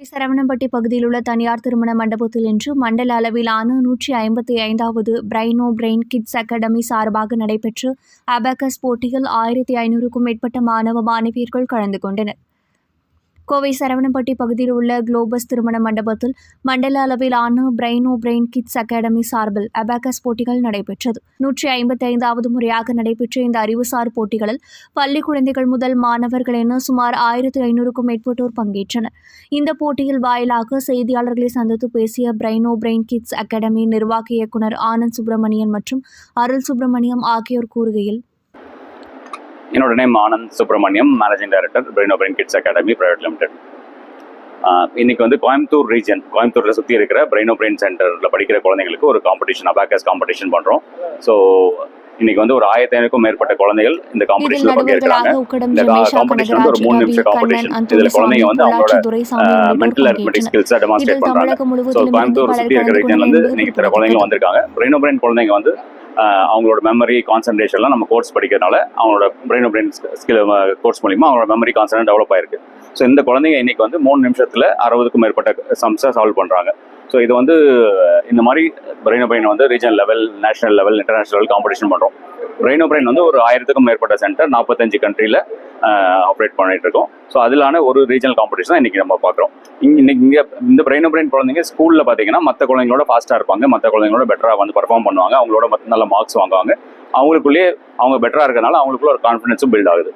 சரவணம்பட்டி பகுதியில் உள்ள தனியார் திருமண மண்டபத்தில் இன்று மண்டல அளவிலான நூற்றி ஐம்பத்தி ஐந்தாவது பிரைனோ பிரெயின் கிட்ஸ் அகாடமி சார்பாக நடைபெற்ற அபேக்கஸ் போட்டியில் ஆயிரத்தி ஐநூறுக்கும் மேற்பட்ட மாணவ மாணவியர்கள் கலந்து கொண்டனர். கோவை சரவணம்பட்டி பகுதியில் உள்ள குளோபஸ் திருமண மண்டபத்தில் மண்டல அளவிலான பிரைனோ பிரெயின் கிட்ஸ் அகாடமி சார்பில் அபாகஸ் போட்டிகள் நடைபெற்றது. நூற்றி ஐம்பத்தி ஐந்தாவது முறையாக நடைபெற்ற இந்த அறிவுசார் போட்டிகளில் பள்ளி குழந்தைகள் முதல் மாணவர்கள் என சுமார் ஆயிரத்தி ஐநூறுக்கும் மேற்பட்டோர் பங்கேற்றனர். இந்த போட்டியில் வாயிலாக செய்தியாளர்களை சந்தித்து பேசிய பிரைனோ பிரெயின் கிட்ஸ் அகாடமி நிர்வாக இயக்குனர் ஆனந்த் சுப்பிரமணியன் மற்றும் அருள் சுப்பிரமணியம் ஆகியோர் கூறுகையில் என்னோட name Anand Subramaniam managing director Brain Kids Academy Private Limited இன்னைக்கு வந்து கோயம்புத்தூர் ரீஜன் கோயம்புத்தூரில் சுற்றி இருக்கிற பிரெயின் பிரெயின் சென்டரில் படிக்கிற குழந்தைங்களுக்கு ஒரு காம்படிஷன் அபாக்கஸ் காம்படிஷன் பண்ணுறோம் ஸோ இன்னைக்கு வந்து ஒரு ஆயிரத்தி ஐநூறுக்கும் மேற்பட்ட குழந்தைகள் இந்த காம்படிஷனில் பங்கேற்கிறாங்க. இந்த காம்படிஷன் வந்து ஒரு மூணு நிமிஷம் காம்படிஷன் இதுல குழந்தைங்க வந்து அவங்களோட மென்டல் பங்கேற்றனர் ஸ்கில்ஸை டெமான்ஸ்ட்ரேட் பண்றாங்க. ஸோ கோயம்புத்தூர் சுற்றி இருக்கிற ரீஜன்ல இருந்து இன்னைக்கு இத்தனை குழந்தைங்க வந்திருக்காங்க. பிரெயின் குழந்தைங்க வந்து அவங்களோட மெமரி கான்சன்ட்ரேஷன்லாம் நம்ம கோர்ஸ் படிக்கிறதுனால அவங்களோட பிரெயின் பிரெயின் ஸ்கில் கோர்ஸ் மூலிமா அவங்களோட மெமரி கான்சன்ட்ரேட் டெவலப் ஆயிருக்கு. ஸோ இந்த குழந்தைங்க இன்னைக்கு வந்து மூணு நிமிஷத்தில் அறுபதுக்கும் மேற்பட்ட சம்ஸை சால்வ் பண்ணுறாங்க ஸோ இது வந்து இந்த மாதிரி பிரெயின் பிரெயின் வந்து regional level national level international level competition பண்ணுறோம் பிரெயினோ பிரெயின் வந்து ஒரு ஆயிரத்துக்கும் மேற்பட்ட சென்டர் நாற்பத்தஞ்சு கண்ட்ரியில் ஆப்ரேட் பண்ணிட்டு இருக்கோம் ஸோ அதிலான ஒரு ரீஜனல் காம்படிஷன் தான் இன்னைக்கு நம்ம பார்க்குறோம். இன்னைக்கு இங்கே இந்த பிரெயின் பிரெயின் குழந்தைங்க ஸ்கூலில் பார்த்தீங்கன்னா மற்ற குழந்தைங்களோட ஃபாஸ்ட்டாக இருப்பாங்க மற்ற குழந்தைங்களோட பெட்டராக வந்து பர்ஃபார்ம் பண்ணுவாங்க அவங்களோட மற்ற நல்ல மார்க்ஸ் வாங்குவாங்க. அவங்களுக்குள்ளேயே அவங்க பெட்டராக இருக்கனால அவங்களுக்குள்ள ஒரு கான்ஃபிடன்ஸும் பில்ட் ஆகுது.